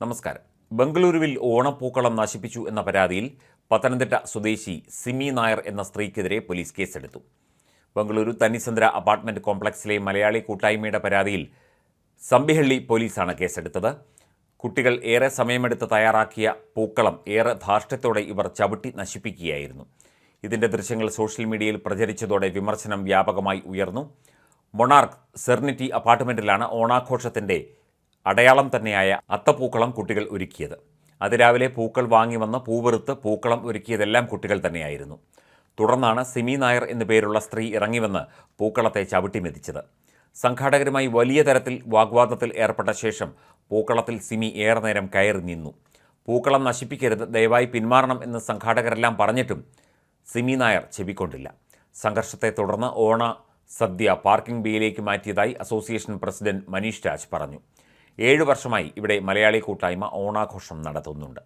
നമസ്കാരം. ബംഗളൂരുവിൽ ഓണപ്പൂക്കളം നശിപ്പിച്ചു എന്ന പരാതിയിൽ പത്തനംതിട്ട സ്വദേശി സിമി നായർ എന്ന സ്ത്രീക്കെതിരെ പോലീസ് കേസെടുത്തു. ബംഗളൂരു തന്നിസന്ദ്ര അപ്പാർട്ട്മെന്റ് കോംപ്ലക്സിലെ മലയാളി കൂട്ടായ്മയുടെ പരാതിയിൽ സംബിഹള്ളി പോലീസാണ് കേസെടുത്തത്. കുട്ടികൾ ഏറെ സമയമെടുത്ത് തയ്യാറാക്കിയ പൂക്കളം ഏറെ ധാർഷ്ട്യത്തോടെ ഇവർ ചവിട്ടി നശിപ്പിക്കുകയായിരുന്നു. ഇതിന്റെ ദൃശ്യങ്ങൾ സോഷ്യൽ മീഡിയയിൽ പ്രചരിച്ചതോടെ വിമർശനം വ്യാപകമായി ഉയർന്നു. മൊണാർക്ക് സെർണിറ്റി അപ്പാർട്ട്മെന്റിലാണ് ഓണാഘോഷത്തിന്റെ അടയാളം തന്നെയായ അത്തപ്പൂക്കളം കുട്ടികൾ ഒരുക്കിയത്. അതിരാവിലെ പൂക്കൾ വാങ്ങി വന്ന് പൂവെറുത്ത് പൂക്കളം ഒരുക്കിയതെല്ലാം കുട്ടികൾ തന്നെയായിരുന്നു. തുടർന്നാണ് സിമി നായർ എന്നു പേരുള്ള സ്ത്രീ ഇറങ്ങിവന്ന് പൂക്കളത്തെ ചവിട്ടി മെതിച്ചത്. സംഘാടകരുമായി വലിയ തരത്തിൽ വാഗ്വാദത്തിൽ ഏർപ്പെട്ട ശേഷം പൂക്കളത്തിൽ സിമി ഏറെ നേരം കയറി നിന്നു. പൂക്കളം നശിപ്പിക്കരുത് ദയവായി പിന്മാറണം എന്ന് സംഘാടകരെല്ലാം പറഞ്ഞിട്ടും സിമി നായർ ചെവിക്കൊണ്ടില്ല. സംഘർഷത്തെ തുടർന്ന് ഓണ സദ്യ പാർക്കിംഗ് ബിയിലേക്ക് മാറ്റിയതായി അസോസിയേഷൻ പ്രസിഡന്റ് മനീഷ് രാജ് പറഞ്ഞു. ഏഴു വർഷമായി ഇവിടെ മലയാളി കൂട്ടായ്മ ഓണാഘോഷം നടത്തുന്നുണ്ട്.